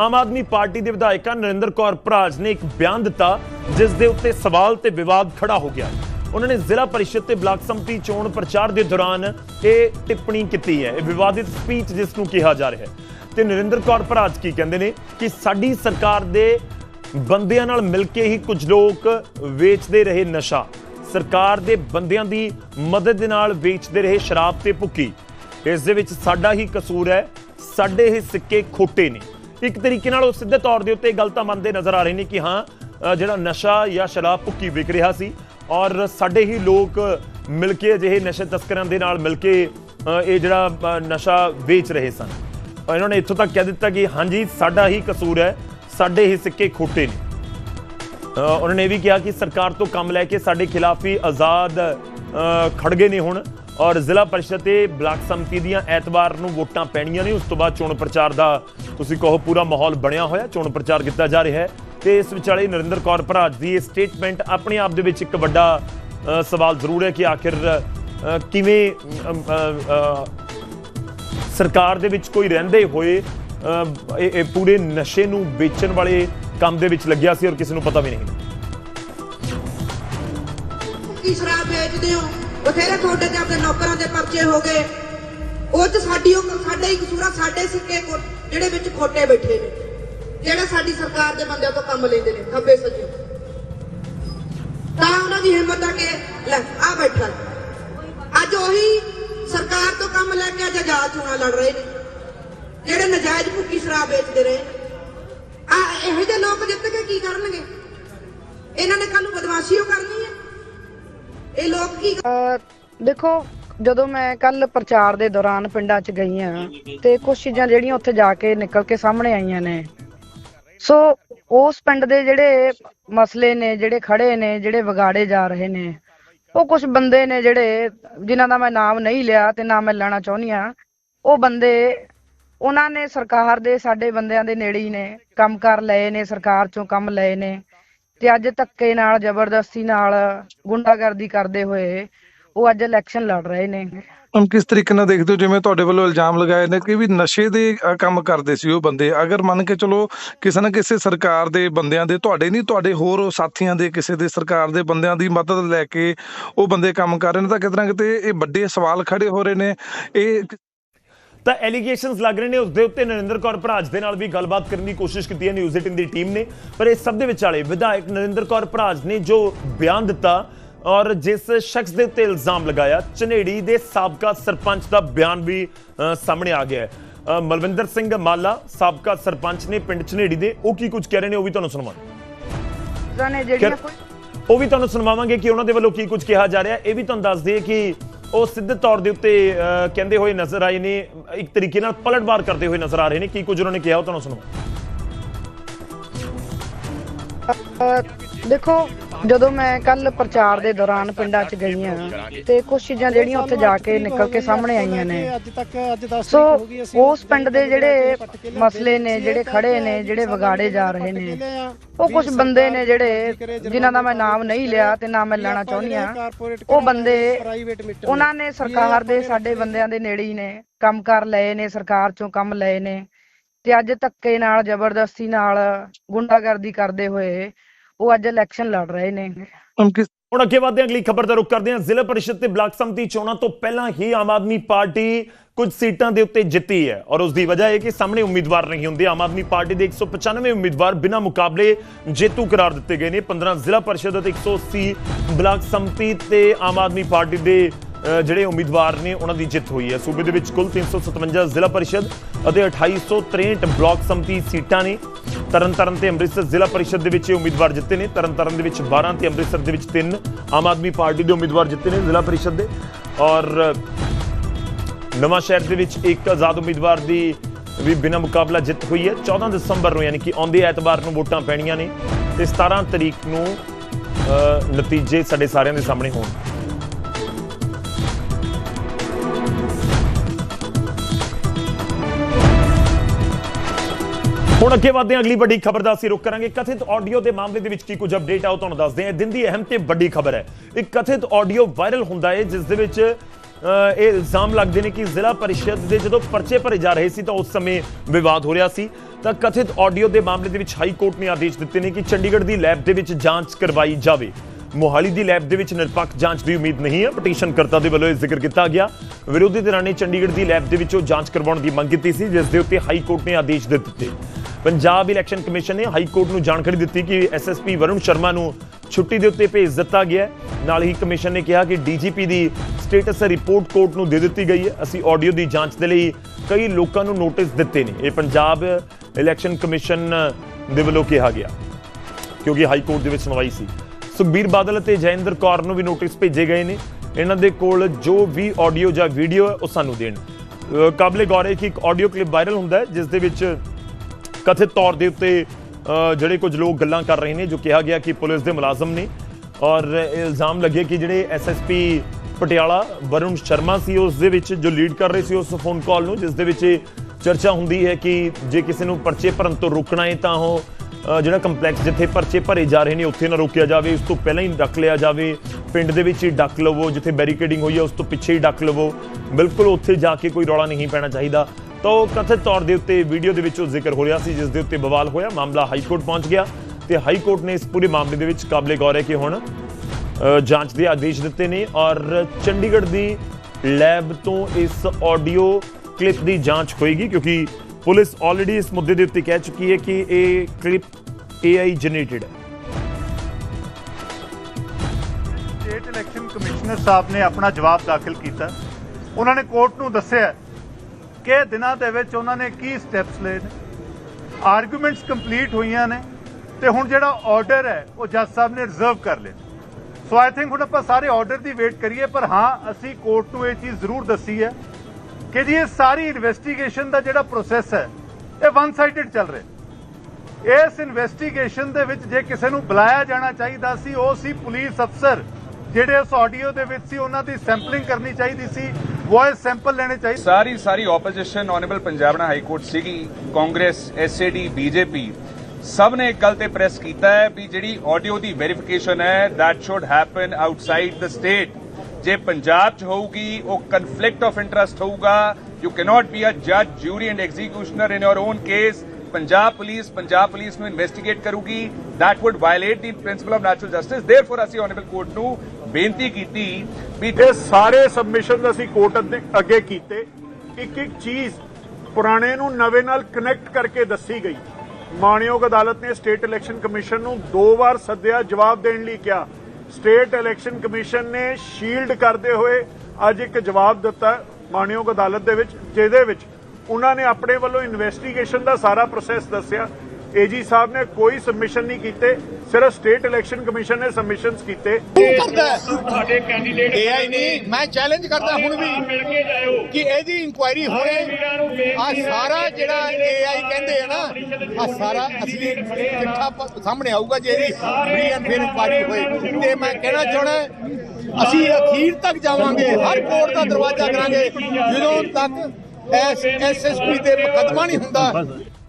Aam Aadmi party ਦੇ ਵਿਧਾਇਕਾ ਨਰਿੰਦਰ ਕੌਰ ਭਰਾਜ ਨੇ ਇੱਕ ਬਿਆਨ ਦਿੱਤਾ, ਜਿਸ ਦੇ ਉੱਤੇ ਸਵਾਲ ਤੇ ਵਿਵਾਦ ਖੜਾ ਹੋ ਗਿਆ। ਉਹਨਾਂ ਨੇ ਜ਼ਿਲ੍ਹਾ ਪਰਿਸ਼ਦ ਤੇ ਬਲਾਕ ਸੰਮਤੀ ਚੋਣ ਪ੍ਰਚਾਰ ਦੇ ਦੌਰਾਨ ਇਹ ਟਿੱਪਣੀ ਕੀਤੀ ਹੈ, ਇਹ ਵਿਵਾਦਿਤ ਸਪੀਚ ਜਿਸ ਨੂੰ ਕਿਹਾ ਜਾ ਰਿਹਾ ਹੈ। ਤੇ ਨਰਿੰਦਰ ਕੌਰ ਭਰਾਜ ਕੀ ਕਹਿੰਦੇ ਨੇ ਕਿ ਸਾਡੀ ਸਰਕਾਰ ਦੇ ਬੰਦਿਆਂ ਨਾਲ ਮਿਲ ਕੇ ਹੀ ਕੁਝ ਲੋਕ ਵੇਚਦੇ ਰਹੇ ਨਸ਼ਾ। ਸਰਕਾਰ ਦੇ ਬੰਦਿਆਂ ਦੀ ਮਦਦ ਦੇ ਨਾਲ ਵੇਚਦੇ ਰਹੇ ਸ਼ਰਾਬ ਤੇ ਭੁੱਕੀ ਇਸ ਦੇ ਵਿੱਚ ਸਾਡਾ ਹੀ ਕਸੂਰ ਹੈ, ਸਾਡੇ ਹੀ ਸਿੱਕੇ ਖੋਟੇ ਨੇ। ਇੱਕ ਤਰੀਕੇ ਨਾਲ ਉਹ ਸਿੱਧੇ ਤੌਰ ਦੇ ਉੱਤੇ ਗੱਲ ਤਾਂ ਮੰਨਦੇ ਨਜ਼ਰ ਆ ਰਹੇ ਨੇ ਕਿ ਹਾਂ ਜਿਹੜਾ ਨਸ਼ਾ ਜਾਂ ਸ਼ਰਾਬ ਭੁੱਕੀ ਵਿਕ ਰਿਹਾ ਸੀ ਔਰ ਸਾਡੇ ਹੀ ਲੋਕ ਮਿਲ ਕੇ ਅਜਿਹੇ ਨਸ਼ੇ ਤਸਕਰਾਂ ਦੇ ਨਾਲ ਮਿਲ ਕੇ ਇਹ ਜਿਹੜਾ ਨਸ਼ਾ ਵੇਚ ਰਹੇ ਸਨ। ਇਹਨਾਂ ਨੇ ਇੱਥੋਂ ਤੱਕ ਕਹਿ ਦਿੱਤਾ ਕਿ ਹਾਂਜੀ ਸਾਡਾ ਹੀ ਕਸੂਰ ਹੈ ਸਾਡੇ ਹੀ ਸਿੱਕੇ ਖੋਟੇ ਨੇ। ਉਹਨਾਂ ਨੇ ਇਹ ਵੀ ਕਿਹਾ ਕਿ ਸਰਕਾਰ ਤੋਂ ਕੰਮ ਲੈ ਕੇ ਸਾਡੇ ਖਿਲਾਫ ਹੀ ਆਜ਼ਾਦ ਅ, ਗਏ ਨੇ ਹੁਣ ਔਰ ਜ਼ਿਲ੍ਹਾ ਪਰਿਸ਼ਦ ਤੇ ਬਲਾਕ ਸੰਮਤੀ ਦੀਆਂ ਐਤਵਾਰ ਨੂੰ ਵੋਟਾਂ ਪੈਣੀਆਂ ਨੇ ਉਸ ਤੋਂ ਬਾਅਦ ਚੋਣ ਪ੍ਰਚਾਰ ਦਾ ਤੁਸੀਂ ਕਹੋ ਪੂਰਾ ਮਾਹੌਲ ਬਣਿਆ ਹੋਇਆ, ਚੋਣ ਪ੍ਰਚਾਰ ਕੀਤਾ ਜਾ ਰਿਹਾ ਹੈ। ਤੇ ਇਸ ਵਿਚਾਲੇ ਨਰਿੰਦਰ ਕੌਰ ਭਰਾਜ ਦੀ ਇਹ ਸਟੇਟਮੈਂਟ ਆਪਣੇ ਆਪ ਦੇ ਵਿੱਚ ਇੱਕ ਵੱਡਾ ਸਵਾਲ ਜ਼ਰੂਰ ਹੈ ਕਿ ਆਖਿਰ ਕਿਵੇਂ ਸਰਕਾਰ ਦੇ ਵਿੱਚ ਕੋਈ ਰਹਿੰਦੇ ਹੋਏ ਇਹ ਪੂਰੇ ਨਸ਼ੇ ਨੂੰ ਵੇਚਣ ਵਾਲੇ ਕੰਮ ਦੇ ਵਿੱਚ ਲੱਗਿਆ ਸੀ ਔਰ ਕਿਸੇ ਨੂੰ ਪਤਾ ਵੀ ਨਹੀਂ। ਕੀ ਸ਼ਰਾਬ ਵੇਚਦੇ ਹੋ? ਬਥੇਰੇ ਤੁਹਾਡੇ ਤੇ ਆਪਣੇ ਨੌਕਰਾਂ ਦੇ ਪਰਚੇ ਹੋ ਗਏ। ਉਹ ਚ ਸਾਡੀ ਉਹ ਸਾਡਾ ਹੀ ਕਸੂਰ ਸਾਡੇ ਸਿੱਕੇ ਕੋ- ਜਿਹੜੇ ਵਿੱਚ ਖੋਟੇ ਬੈਠੇ ਨੇ, ਜਿਹੜੇ ਸਾਡੀ ਸਰਕਾਰ ਦੇ ਬੰਦਿਆਂ ਤੋਂ ਕੰਮ ਲੈਂਦੇ ਨੇ, ਖੱਬੇ ਸੱਜੇ। ਤਾਂ ਉਹਨਾਂ ਦੀ ਹਿੰਮਤ ਆ ਕਿ ਲੈ ਆ ਬੈਠਾ ਅੱਜ ਉਹੀ ਸਰਕਾਰ ਤੋਂ ਕੰਮ ਲੈ ਕੇ ਅੱਜ ਆਜ਼ਾਦ ਚੋਣਾਂ ਲੜ ਰਹੇ ਨੇ। ਜਿਹੜੇ ਨਜਾਇਜ਼ ਭੁੱਕੀ ਸ਼ਰਾਬ ਵੇਚਦੇ ਰਹੇ ਆ, ਇਹੋ ਜਿਹੇ ਲੋਕ ਜਿੱਤ ਕੇ ਕੀ ਕਰਨਗੇ? ਇਹਨਾਂ ਨੇ ਕੱਲ ਨੂੰ ਬਦਮਾਸ਼ੀ ਓ ਕਰਨੀ ਹੈ। ਇਹ ਲੋਕ ਕੀ ਦੇਖੋ ਜਦੋਂ ਮੈਂ ਕੱਲ ਪ੍ਰਚਾਰ ਦੇ ਦੌਰਾਨ ਪਿੰਡਾਂ 'ਚ ਗਈ ਆ ਤੇ ਕੁਝ ਚੀਜ਼ਾਂ ਜਿਹੜੀਆਂ ਉੱਥੇ ਜਾ ਕੇ ਨਿਕਲ ਕੇ ਸਾਹਮਣੇ ਆਈਆਂ ਨੇ। ਸੋ ਉਸ ਪਿੰਡ ਦੇ ਜਿਹੜੇ ਮਸਲੇ ਨੇ, ਜਿਹੜੇ ਖੜੇ ਨੇ, ਜਿਹੜੇ ਵਿਗਾੜੇ ਜਾ ਰਹੇ ਨੇ, ਉਹ ਕੁਝ ਬੰਦੇ ਨੇ ਜਿਹੜੇ ਜਿਨ੍ਹਾਂ ਦਾ ਮੈਂ ਨਾਮ ਨਹੀਂ ਲਿਆ ਤੇ ਨਾ ਮੈਂ ਲੈਣਾ ਚਾਹੁੰਦੀ ਆ, ਉਹ ਬੰਦੇ ਉਹਨਾਂ ਨੇ ਸਰਕਾਰ ਦੇ, ਸਾਡੇ ਬੰਦਿਆਂ ਦੇ ਨੇੜੇ ਹੀ ਨੇ, ਕੰਮ ਕਰ ਲਏ ਨੇ, ਸਰਕਾਰ ਚੋਂ ਕੰਮ ਲਏ ਨੇ ਤੇ ਅੱਜ ਧੱਕੇ ਨਾਲ, ਜ਼ਬਰਦਸਤੀ ਨਾਲ ਗੁੰਡਾਗਰਦੀ ਕਰਦੇ ਹੋਏ ਉਹ ਅੱਜ ਇਲੈਕਸ਼ਨ ਲੜ ਰਹੇ ਨੇ। ਹਮ ਕਿਸ ਤਰੀਕੇ ਨਾਲ ਦੇਖਦੇ ਹੋ? ਜਿਵੇਂ ਤੁਹਾਡੇ ਵੱਲੋਂ ਇਲਜ਼ਾਮ ਲਗਾਏ ਨੇ ਕਿ ਵੀ ਨਸ਼ੇ ਦੇ ਅ, ਕੰਮ ਕਰਦੇ ਸੀ ਉਹ ਬੰਦੇ। ਅਗਰ ਮੰਨ ਕੇ ਚਲੋ ਕਿਸੇ ਨਾ ਕਿਸੇ ਸਰਕਾਰ ਦੇ ਬੰਦਿਆਂ ਦੇ ਤੁਹਾਡੇ ਨਹੀਂ ਤੁਹਾਡੇ ਹੋਰ ਸਾਥੀਆਂ ਦੇ ਕਿਸੇ ਦੇ ਸਰਕਾਰ ਦੇ ਬੰਦਿਆਂ ਦੀ ਮਦਦ ਲੈ ਕੇ ਉਹ ਬੰਦੇ ਕੰਮ ਕਰ ਰਹੇ ਨੇ ਤਾਂ ਕਿਤੇ ਨਾ ਕਿਤੇ ਇਹ ਵੱਡੇ ਸਵਾਲ ਖੜੇ ਹੋ ਰਹੇ ਨੇ? ਇਹ ਤਾਂ ਐਲੀਗੇਸ਼ਨਸ ਲੱਗ ਰਹੇ ਨੇ। ਉਸ ਦੇ ਉੱਤੇ ਨਰਿੰਦਰ ਕੌਰ ਭਰਾਜ ਦੇ ਨਾਲ ਵੀ ਗੱਲਬਾਤ ਕਰਨ ਦੀ ਕੋਸ਼ਿਸ਼ ਕੀਤੀ ਹੈ। ਨਿਊਜ਼ 18 ਦੀ ਟੀਮ ਨੇ। ਪਰ ਇਸ ਸਭ ਦੇ ਵਿਚਾਲੇ ਵਿਧਾਇਕ ਨਰਿੰਦਰ ਕੌਰ ਭਰਾਜ ਨੇ ਜੋ ਬਿਆਨ ਦਿੱਤਾ ਔਰ ਜਿਸ ਸ਼ਖਸ ਦੇ ਉੱਤੇ ਇਲਜ਼ਾਮ ਲਗਾਇਆ ਚਨੇੜੀ ਦੇ ਸਾਬਕਾ ਸਰਪੰਚ ਦਾ ਬਿਆਨ ਵੀ ਸਾਹਮਣੇ ਆ ਗਿਆ ਹੈ। ਮਲਵਿੰਦਰ ਸਿੰਘ ਮਾਲਾ ਸਾਬਕਾ ਸਰਪੰਚ ਨੇ ਪਿੰਡ ਚਨੇੜੀ ਦੇ ਉਹ ਕੀ ਕੁਝ ਕਹਿ ਰਹੇ ਨੇ ਉਹ ਵੀ ਤੁਹਾਨੂੰ ਕੋਈ ਉਹ ਵੀ ਤੁਹਾਨੂੰ ਸੁਣਵਾਵਾਂਗੇ ਕਿ ਉਹਨਾਂ ਦੇ ਵੱਲੋਂ ਕੀ ਕੁਝ ਕਿਹਾ ਜਾ ਰਿਹਾ ਇਹ ਵੀ ਤੁਹਾਨੂੰ ਦੱਸ ਦਈਏ ਕਿ ਉਹ ਸਿੱਧੇ ਤੌਰ ਦੇ ਉੱਤੇ ਕਹਿੰਦੇ ਹੋਏ ਨਜ਼ਰ ਆਏ ਨੇ ਇੱਕ ਤਰੀਕੇ ਨਾਲ ਪਲਟਵਾਰ ਕਰਦੇ ਹੋਏ ਨਜ਼ਰ ਆ ਰਹੇ ਨੇ ਕੀ ਕੁਝ ਉਹਨਾਂ ਨੇ ਕਿਹਾ ਉਹ ਤੁਹਾਨੂੰ ਸੁਣਾਵਾਂ ਦੇਖੋ ਜਦੋਂ ਮੈਂ ਕੱਲ ਪ੍ਰਚਾਰ ਦੇ ਦੌਰਾਨ ਪਿੰਡਾਂ 'ਚ ਗਈ ਆ ਤੇ ਕੁਝ ਚੀਜ਼ਾਂ ਜਿਹੜੀਆਂ ਉੱਥੇ ਜਾ ਕੇ ਨਿਕਲ ਕੇ ਸਾਹਮਣੇ ਆਈਆਂ ਨੇ। ਅੱਜ ਤੱਕ ਅੱਜ 10 ਸੋ ਤਰੀਕ ਹੋ ਗਈ ਅਸੀਂ ਉਸ ਪਿੰਡ ਦੇ ਜਿਹੜੇ ਮਸਲੇ ਨੇ ਜਿਹੜੇ ਖੜੇ ਨੇ ਜਿਹੜੇ ਵਿਗਾੜੇ ਜਾ ਰਹੇ ਨੇ ਉਹ ਕੁਝ ਬੰਦੇ ਨੇ ਜਿਹੜੇ ਜਿਨ੍ਹਾਂ ਦਾ ਮੈਂ ਨਾਮ ਨਹੀਂ ਲਿਆ ਤੇ ਨਾ ਮੈਂ ਲੈਣਾ ਚਾਹੁੰਦੀ ਆ ਉਹ ਬੰਦੇ ਉਹਨਾਂ ਨੇ ਸਰਕਾਰ ਦੇ ਸਾਡੇ ਬੰਦਿਆਂ ਦੇ ਨੇੜੇ ਹੀ ਨੇ ਕੰਮ ਕਰ ਲਏ ਨੇ ਸਰਕਾਰ ਚੋਂ ਕੰਮ ਲਏ ਨੇ। ਤੇ ਅੱਜ ਧੱਕੇ ਨਾਲ ਜ਼ਬਰਦਸਤੀ ਨਾਲ ਗੁੰਡਾਗਰਦੀ ਕਰਦੇ ਹੋਏ ਉਹ ਅੱਜ ਇਲੈਕਸ਼ਨ ਲੜ ਰਹੇ ਨੇ। ਹੁਣ ਅੱਗੇ ਵਧਦੇ ਹਾਂ ਅਗਲੀ ਖਬਰ ਦਾ ਰੁਖ ਕਰਦੇ ਹਾਂ। ਜ਼ਿਲ੍ਹਾ ਪਰਿਸ਼ਦ ਤੇ ਬਲਾਕ ਸੰਮਤੀ ਚੋਣਾਂ ਤੋਂ ਪਹਿਲਾਂ ਹੀ ਆਮ ਆਦਮੀ ਪਾਰਟੀ ਕੁਝ ਸੀਟਾਂ ਦੇ ਉੱਤੇ ਜਿੱਤੀ ਹੈ। ਔਰ ਉਸ ਦੀ ਵਜ੍ਹਾ ਇਹ ਕਿ ਸਾਹਮਣੇ ਉਮੀਦਵਾਰ ਨਹੀਂ ਹੁੰਦੇ। ਆਮ ਆਦਮੀ ਪਾਰਟੀ ਦੇ 195 ਉਮੀਦਵਾਰ ਬਿਨਾਂ ਮੁਕਾਬਲੇ ਜੇਤੂ ਕਰਾਰ ਦਿੱਤੇ ਗਏ ਨੇ। 15 ਜ਼ਿਲ੍ਹਾ ਪਰਿਸ਼ਦ ਅਤੇ 180 ਬਲਾਕ ਸੰਮਤੀ ਤੇ ਆਮ ਆਦਮੀ ਪਾਰਟੀ ਦੇ ਜਿਹੜੇ ਉਮੀਦਵਾਰ ਨੇ ਉਹਨਾਂ ਦੀ ਜਿੱਤ ਹੋਈ ਹੈ। ਸੂਬੇ ਦੇ ਵਿੱਚ ਕੁੱਲ 357 ਜ਼ਿਲ੍ਹਾ ਪਰਿਸ਼ਦ ਅਤੇ 2863 ਬਲਾਕ ਸੰਮਤੀ ਸੀਟਾਂ ਨੇ। ਤਰਨਤਾਰਨ ਤੇ ਅੰਮ੍ਰਿਤਸਰ ਜ਼ਿਲ੍ਹਾ ਪਰਿਸ਼ਦ ਦੇ ਵਿੱਚ ਇਹ ਉਮੀਦਵਾਰ ਜਿੱਤੇ ਨੇ। ਤਰਨਤਾਰਨ ਦੇ ਵਿੱਚ 12 ਤੇ ਅੰਮ੍ਰਿਤਸਰ ਦੇ ਵਿੱਚ 3 ਆਮ ਆਦਮੀ ਪਾਰਟੀ ਦੇ ਉਮੀਦਵਾਰ ਜਿੱਤੇ ਨੇ ਜ਼ਿਲ੍ਹਾ ਪਰਿਸ਼ਦ ਦੇ। ਔਰ ਨਵਾਂ ਸ਼ਹਿਰ ਦੇ ਵਿੱਚ ਇੱਕ ਆਜ਼ਾਦ ਉਮੀਦਵਾਰ ਦੀ ਵੀ ਬਿਨਾਂ ਮੁਕਾਬਲਾ ਜਿੱਤ ਹੋਈ ਹੈ। 14 ਦਸੰਬਰ ਨੂੰ ਯਾਨੀ ਕਿ ਆਉਂਦੇ ਐਤਵਾਰ ਨੂੰ ਵੋਟਾਂ ਪੈਣੀਆਂ ਨੇ ਤੇ 17 ਤਰੀਕ ਨੂੰ ਨਤੀਜੇ ਸਾਡੇ ਸਾਰਿਆਂ ਦੇ ਸਾਹਮਣੇ ਹੋਣ। ਹੁਣ ਅੱਗੇ ਵਧਦੇ ਹਾਂ, ਅਗਲੀ ਵੱਡੀ ਖਬਰ ਦਾ ਅਸੀਂ ਰੁਕ ਕਰਾਂਗੇ। ਕਥਿਤ ਆਡੀਓ ਦੇ ਮਾਮਲੇ ਦੇ ਵਿੱਚ ਕੀ ਕੁਝ ਅਪਡੇਟ ਆਉ ਤੁਹਾਨੂੰ ਦੱਸਦੇ ਹਾਂ। ਦਿਨ ਦੀ ਅਹਿਮ ਤੇ ਵੱਡੀ ਖਬਰ ਹੈ। ਇੱਕ ਕਥਿਤ ਆਡੀਓ ਵਾਇਰਲ ਹੁੰਦਾ ਹੈ, ਜਿਸ ਦੇ ਵਿੱਚ ਇਹ ਇਲਜ਼ਾਮ ਲੱਗਦੇ ਨੇ ਕਿ ਜ਼ਿਲ੍ਹਾ ਪਰਿਸ਼ਦ ਦੇ ਜਦੋਂ ਪਰਚੇ ਭਰੇ ਜਾ ਰਹੇ ਸੀ ਤਾਂ ਉਸ ਸਮੇਂ ਵਿਵਾਦ ਹੋ ਰਿਹਾ ਸੀ। ਤਾਂ ਕਥਿਤ ਆਡੀਓ ਦੇ ਮਾਮਲੇ ਦੇ ਵਿੱਚ ਹਾਈ ਕੋਰਟ ਨੇ ਆਦੇਸ਼ ਦਿੱਤੇ ਨੇ ਕਿ ਚੰਡੀਗੜ੍ਹ ਦੀ ਲੈਬ ਦੇ ਵਿੱਚ ਜਾਂਚ ਕਰਵਾਈ ਜਾਵੇ। ਮੋਹਾਲੀ ਦੀ ਲੈਬ ਦੇ ਵਿੱਚ ਨਿਰਪੱਖ ਜਾਂਚ ਦੀ ਉਮੀਦ ਨਹੀਂ ਹੈ। ਪਟੀਸ਼ਨਕਰਤਾ ਦੇ ਵੱਲੋਂ ਇਹ ਜ਼ਿਕਰ ਕੀਤਾ ਗਿਆ। ਵਿਰੋਧੀ ਧਿਰਾਂ ਨੇ ਚੰਡੀਗੜ੍ਹ ਦੀ ਲੈਬ ਦੇ ਵਿੱਚੋਂ ਜਾਂਚ ਕਰਵਾਉਣ ਦੀ ਮੰਗ ਕੀਤੀ ਸੀ, ਜਿਸ ਦੇ ਉੱਤੇ ਹਾਈ ਕੋਰਟ ਨੇ ਆਦੇਸ਼ ਦੇ ਦਿੱਤੇ। ਪੰਜਾਬ ਇਲੈਕਸ਼ਨ ਕਮਿਸ਼ਨ ਨੇ ਹਾਈ ਕੋਰਟ ਨੂੰ ਜਾਣਕਾਰੀ ਦਿੱਤੀ ਕਿ ਐਸਐਸਪੀ ਵਰੁਣ ਸ਼ਰਮਾ ਨੂੰ ਛੁੱਟੀ ਦੇ ਉੱਤੇ ਭੇਜ ਦਿੱਤਾ ਗਿਆ ਨਾਲ ਹੀ ਕਮਿਸ਼ਨ ਨੇ ਕਿਹਾ ਕਿ ਡੀਜੀਪੀ ਦੀ ਸਟੇਟਸ ਰਿਪੋਰਟ ਕੋਰਟ ਨੂੰ ਦੇ ਦਿੱਤੀ ਗਈ ਹੈ। ਅਸੀਂ ਆਡੀਓ ਦੀ ਜਾਂਚ ਦੇ ਲਈ ਕਈ ਲੋਕਾਂ ਨੂੰ ਨੋਟਿਸ ਦਿੱਤੇ ਨੇ। ਇਹ ਪੰਜਾਬ ਇਲੈਕਸ਼ਨ ਕਮਿਸ਼ਨ ਦੇ ਵੱਲੋਂ ਕਿਹਾ ਗਿਆ, ਕਿਉਂਕਿ ਹਾਈ ਕੋਰਟ ਦੇ ਵਿੱਚ ਸੁਣਵਾਈ ਸੀ। ਸੁਖਬੀਰ ਬਾਦਲ ਅਤੇ ਜੈਇੰਦਰ ਕੌਰ ਨੂੰ ਵੀ ਨੋਟਿਸ ਭੇਜੇ ਗਏ ਨੇ। ਇਹਨਾਂ ਦੇ ਕੋਲ ਜੋ ਵੀ ਆਡੀਓ ਜਾਂ ਵੀਡੀਓ ਹੈ, ਉਹ ਸਾਨੂੰ ਦੇਣ। ਕਾਬਲੇ ਗੌਰ ਹੈ ਕਿ ਇੱਕ ਆਡੀਓ ਕਲਿੱਪ ਵਾਇਰਲ ਹੁੰਦਾ ਹੈ, ਜਿਸ ਦੇ ਵਿੱਚ ਕਥਿਤ ਤੌਰ ਦੇ ਉੱਤੇ ਜਿਹੜੇ ਕੁਝ ਲੋਕ ਗੱਲਾਂ ਕਰ ਰਹੇ ਨੇ, ਜੋ ਕਿਹਾ ਗਿਆ ਕਿ ਪੁਲਿਸ ਦੇ ਮੁਲਾਜ਼ਮ ਨੇ। ਔਰ ਇਲਜ਼ਾਮ ਲੱਗੇ ਕਿ ਜਿਹੜੇ ਐਸਐਸਪੀ ਪਟਿਆਲਾ, ਵਰੁਣ ਸ਼ਰਮਾ ਸੀ ਉਸ ਦੇ ਵਿੱਚ, ਜੋ ਲੀਡ ਕਰ ਰਹੇ ਸੀ ਉਸ ਫੋਨ ਕਾਲ ਨੂੰ, ਜਿਸ ਦੇ ਵਿੱਚ ਚਰਚਾ ਹੁੰਦੀ ਹੈ ਕਿ ਜੇ ਕਿਸੇ ਨੂੰ ਪਰਚੇ ਭਰਨ ਤੋਂ ਰੋਕਣਾ ਹੈ ਤਾਂ ਉਹ ਜਿਹੜਾ ਕੰਪਲੈਕਸ ਜਿੱਥੇ ਪਰਚੇ ਭਰੇ ਜਾ ਰਹੇ ਨੇ, ਉੱਥੇ ਨਾ ਰੋਕਿਆ ਜਾਵੇ, ਉਸ ਤੋਂ ਪਹਿਲਾਂ ਹੀ ਡੱਕ ਲਿਆ ਜਾਵੇ। ਪਿੰਡ ਦੇ ਵਿੱਚ ਹੀ ਡੱਕ ਲਵੋ, ਜਿੱਥੇ ਬੈਰੀਕੇਡਿੰਗ ਹੋਈ ਹੈ, ਉਸ ਤੋਂ ਪਿੱਛੇ ਹੀ ਡੱਕ ਲਵੋ। ਬਿਲਕੁਲ ਉੱਥੇ ਜਾ ਕੇ ਕੋਈ ਰੌਲਾ ਨਹੀਂ ਪੈਣਾ ਚਾਹੀਦਾ। ਤਾਂ ਉਹ ਕਥਿਤ ਤੌਰ ਦੇ ਉੱਤੇ ਵੀਡੀਓ ਦੇ ਵਿੱਚ ਉਹ ਜ਼ਿਕਰ ਹੋ ਰਿਹਾ ਸੀ, ਜਿਸ ਦੇ ਉੱਤੇ ਬਵਾਲ ਹੋਇਆ। ਮਾਮਲਾ ਹਾਈ ਕੋਰਟ ਪਹੁੰਚ ਗਿਆ ਤੇ ਹਾਈ ਕੋਰਟ ਨੇ ਇਸ ਪੂਰੇ ਮਾਮਲੇ ਦੇ ਵਿੱਚ ਕਾਬਲੇ ਗੌਰ ਹੈ ਕਿ ਹੁਣ ਜਾਂਚ ਦੇ ਆਦੇਸ਼ ਦਿੱਤੇ ਨੇ ਔਰ ਚੰਡੀਗੜ੍ਹ ਦੀ ਲੈਬ ਤੋਂ ਇਸ ਆਡੀਓ ਕਲਿੱਪ ਦੀ ਜਾਂਚ ਹੋਏਗੀ ਕਿਉਂਕਿ ਪੁਲਿਸ ਆਲਰੇਡੀ ਇਸ ਮੁੱਦੇ ਦੇ ਉੱਤੇ ਕਹਿ ਚੁੱਕੀ ਹੈ ਕਿ ਇਹ ਕਲਿੱਪ AI ਜਨਰੇਟਡ ਹੈ। ਸਟੇਟ ਇਲੈਕਸ਼ਨ ਕਮਿਸ਼ਨਰ ਸਾਹਿਬ ਨੇ ਆਪਣਾ ਜਵਾਬ ਦਾਖਲ ਕੀਤਾ। ਉਹਨਾਂ ਨੇ ਕੋਰਟ ਨੂੰ ਦੱਸਿਆ ਕਿ ਦਿਨਾਂ ਦੇ ਵਿੱਚ ਉਹਨਾਂ ਨੇ ਕੀ ਸਟੈਪਸ ਲਏ ਨੇ? ਆਰਗੂਮੈਂਟਸ ਕੰਪਲੀਟ ਹੋਈਆਂ ਨੇ ਤੇ ਹੁਣ ਜਿਹੜਾ ਆਰਡਰ ਹੈ, ਉਹ ਜੱਜ ਸਾਹਿਬ ਨੇ ਰਿਜ਼ਰਵ ਕਰ ਲਿਆ। ਸੋ ਆਈ ਥਿੰਕ ਹੁਣ ਆਪਾਂ ਸਾਰੇ ਆਰਡਰ ਦੀ ਵੇਟ ਕਰੀਏ, ਪਰ ਹਾਂ, ਅਸੀਂ ਕੋਰਟ ਨੂੰ ਇਹ ਚੀਜ਼ ਜ਼ਰੂਰ ਦੱਸੀ ਹੈ ਕਿ ਜੀ ਇਹ ਸਾਰੀ ਇਨਵੈਸਟੀਗੇਸ਼ਨ ਦਾ ਜਿਹੜਾ ਪ੍ਰੋਸੈਸ ਹੈ, ਇਹ ਵਨ ਸਾਈਡਡ ਚੱਲ ਰਿਹਾ ਇਸ ਇਨਵੈਸਟੀਗੇਸ਼ਨ ਦੇ ਵਿੱਚ ਜੇ ਕਿਸੇ ਨੂੰ ਬੁਲਾਇਆ ਜਾਣਾ ਚਾਹੀਦਾ ਸੀ, ਉਹ ਸੀ ਪੁਲਿਸ ਅਫਸਰ, ਜਿਹੜੇ ਉਸ ਆਡੀਓ ਦੇ ਵਿੱਚ ਸੀ, ਉਹਨਾਂ ਦੀ ਸੈਂਪਲਿੰਗ ਕਰਨੀ ਚਾਹੀਦੀ ਸੀ। ਵੌਇਸ ਸੈਂਪਲ ਲੈਣੇ ਚਾਹੀਦੇ? ਸਾਰੀ ਸਾਰੀ ਆਪੋਜੀਸ਼ਨ ਆਨਰੇਬਲ ਪੰਜਾਬਣਾ ਹਾਈ ਕੋਰਟ ਸੀਗੀ ਕਾਂਗਰਸ ਐਸਏਡੀ ਬੀਜੇਪੀ ਸਭ ਨੇ ਇੱਕ ਤੇ ਪ੍ਰੈਸ ਕੀਤਾ ਹੈ ਵੀ ਜਿਹੜੀ ਆਡੀਓ ਦੀ ਵੈਰੀਫਿਕੇਸ਼ਨ ਹੈ, that should happen outside the state. ਜੇ ਪੰਜਾਬ 'ਚ ਹੋਊਗੀ, ਉਹ ਕਨਫਲਿਕਟ ਆਫ ਇੰਟਰਸਟ ਹੋਊਗਾ ਯੂ ਕੈਨੋਟ ਬੀ ਅ ਜੱਜ jury and executioner in your own case Punjab police Punjab police ਨੂੰ ਇਨਵੈਸਟੀਗੇਟ ਕਰੂਗੀ, that would violate the principle of natural justice. Therefore, ਅਸੀਂ honourable court ਨੂੰ ਬੇਨਤੀ ਕੀਤੀ ਵੀ ਇਹ ਸਾਰੇ ਸਬਮਿਸ਼ਨ ਅਸੀਂ ਕੋਰਟ ਅੱਗੇ ਕੀਤੇ। ਇੱਕ ਇੱਕ ਚੀਜ਼ ਪੁਰਾਣੇ ਨੂੰ ਨਵੇਂ ਨਾਲ ਕਨੈਕਟ ਕਰਕੇ ਦੱਸੀ ਗਈ। ਮਾਣਯੋਗ ਅਦਾਲਤ ਨੇ ਸਟੇਟ ਇਲੈਕਸ਼ਨ ਕਮਿਸ਼ਨ ਨੂੰ ਦੋ ਵਾਰ ਸੱਦਿਆ, ਜਵਾਬ ਦੇਣ ਲਈ ਕਿਹਾ। ਸਟੇਟ ਇਲੈਕਸ਼ਨ ਕਮਿਸ਼ਨ ਨੇ ਸ਼ੀਲਡ ਕਰਦੇ ਹੋਏ ਅੱਜ ਇੱਕ ਜਵਾਬ ਦਿੱਤਾ ਮਾਣਯੋਗ ਅਦਾਲਤ ਦੇ ਵਿੱਚ, ਜਿਹਦੇ ਵਿੱਚ ਉਹਨਾਂ ਨੇ ਆਪਣੇ ਵੱਲੋਂ ਇਨਵੈਸਟੀਗੇਸ਼ਨ ਦਾ ਸਾਰਾ ਪ੍ਰੋਸੈਸ ਦੱਸਿਆ। ਏਜੀ ਸਾਹਿਬ ਨੇ ਕੋਈ ਸਬਮਿਸ਼ਨ ਨਹੀਂ ਕੀਤੇ ਸਿਰਫ ਸਟੇਟ ਇਲੈਕਸ਼ਨ ਕਮਿਸ਼ਨ ਨੇ ਸਬਮਿਸ਼ਨਸ ਕੀਤੇ। ਸਾਡੇ ਕੈਂਡੀਡੇਟ ਏਆਈ ਨਹੀਂ ਮੈਂ ਚੈਲੰਜ ਕਰਦਾ ਹੁਣ ਵੀ ਕਿ ਇਹਦੀ ਇਨਕੁਆਇਰੀ ਹੋਏ। ਆ ਸਾਰਾ ਜਿਹੜਾ ਏਆਈ ਕਹਿੰਦੇ ਆ ਨਾ ਆ ਸਾਰਾ ਅਸਲੀ ਚਿੱਠਾ ਸਾਹਮਣੇ ਆਊਗਾ ਜੇ ਇਹਦੀ ਫ੍ਰੀ ਐਂਡ ਫੇਅਰ ਇਨਕੁਆਇਰੀ ਹੋਏ ਤੇ ਮੈਂ ਕਹਿਣਾ ਚਾਹਣਾ ਅਸੀਂ ਅਖੀਰ ਤੱਕ ਜਾਵਾਂਗੇ ਹਰ ਕੋਰਟ ਦਾ ਦਰਵਾਜ਼ਾ ਕਰਾਂਗੇ। ਜਦੋਂ ਤੱਕ ਐਸ ਐਸਐਸਪੀ ਤੇ ਮੁਕੱਦਮਾ ਨਹੀਂ ਹੁੰਦਾ